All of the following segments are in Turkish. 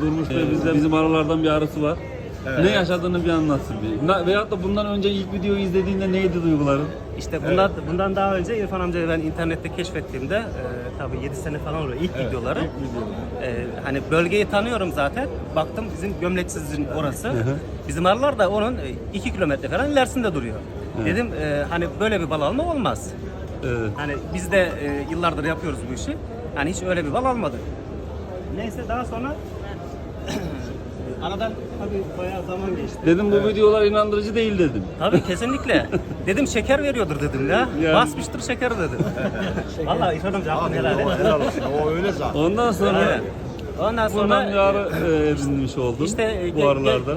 Durmuş Bey bizde bizim aralardan bir arası var. Ne yaşadığını bir anlatsın bir. Na- Veyahut da bundan önce ilk videoyu izlediğinde neydi duyguların? İşte bundan, bundan daha önce İrfan amcayı ben internette keşfettiğimde e, tabii 7 sene falan oluyor ilk videoları. E, hani bölgeyi tanıyorum zaten. Baktım bizim gömleksizin orası. Bizim arılar da onun 2 kilometre falan ilerisinde duruyor. Dedim e, hani böyle bir bal alma olmaz. Evet. Hani biz de e, yıllardır yapıyoruz bu işi. Hani hiç öyle bir bal almadık. Neyse daha sonra aradan tabii bayağı zaman geçti. Dedim bu videolar inandırıcı değil dedim. Tabii kesinlikle. dedim şeker veriyordur dedim ya. Yani. Basmıştır şeker dedim. Vallahi İrfan amca hakkını helal et. Helal olsun. O öyle zaten. Ondan sonra Evet. Ondan sonra bundan bir ara e, edinmiş oldum işte e, bu ge- aralarda.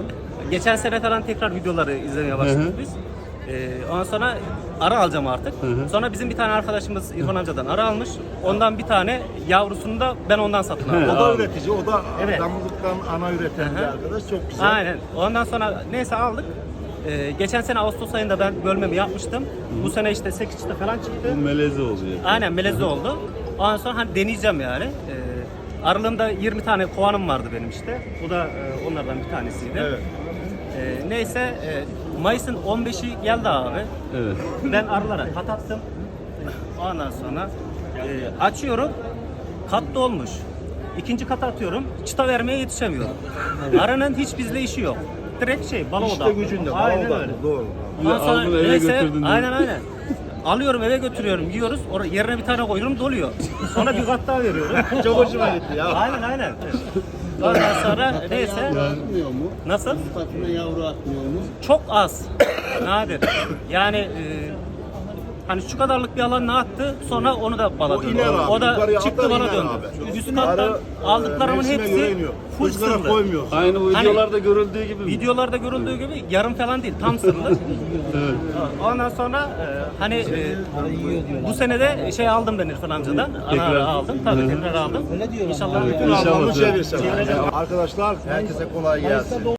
geçen sene falan tekrar videoları izlemeye Hı başladık hı. biz. Ee, ondan sonra ara alacağım artık. hı. Sonra bizim bir tane arkadaşımız İrfan amcadan ara almış. Ondan bir tane yavrusunu da ben ondan satın aldım. O da üretici, o da Evet. damızlıktan ana üreten bir Hı hı. arkadaş. Çok güzel. Aynen. Ondan sonra neyse aldık. Ee, geçen sene Ağustos ayında ben bölmemi yapmıştım. Bu sene işte 8 çıta falan çıktı. Bu meleze oluyor. Aynen melezi oldu. Ondan sonra hani deneyeceğim yani. Ee, aralığımda 20 tane kovanım vardı benim işte. Bu da e, onlardan bir tanesiydi. Evet. Ee, neyse e, Mayıs'ın 15'i geldi abi. Evet. Ben arılara kat attım. Ondan sonra e, açıyorum. Kat dolmuş. İkinci kat atıyorum. Çıta vermeye yetişemiyorum. Arının hiç bizle işi yok. Direkt şey balo İşte odaklı. gücünde. Aynen Aynen öyle. Doğru. Ondan sonra Aldın eve neyse, götürdün. Aynen aynen. Alıyorum eve götürüyorum, yiyoruz. Oraya yerine bir tane koyuyorum, doluyor. Sonra bir kat daha veriyorum. Çok hoşuma gitti ya. aynen aynen. Ondan sonra neyse. atmıyor mu? Nasıl? Katına yavru atmıyor mu? Çok az. Nadir. Yani e, hani şu kadarlık bir alan ne attı sonra onu da bala O döndü. iner abi, O da yukarıya çıktı atar bana iner döndü. abi. Üst kattan Arı, aldıklarımın e, hepsi full Kuşlara sırlı. koymuyor. Aynı bu Hani- videolarda görüldüğü gibi mi? Videolarda görüldüğü gibi yarım falan değil tam sırlı. Ondan sonra e, hani e, bu sene de şey aldım ben İrfan amcadan. Tekrar. Ana aldım. Tabii tekrar aldım. İnşallah. Bütün İnşallah. almamı çevirsin. Çevireceğim. Arkadaşlar herkese kolay gelsin.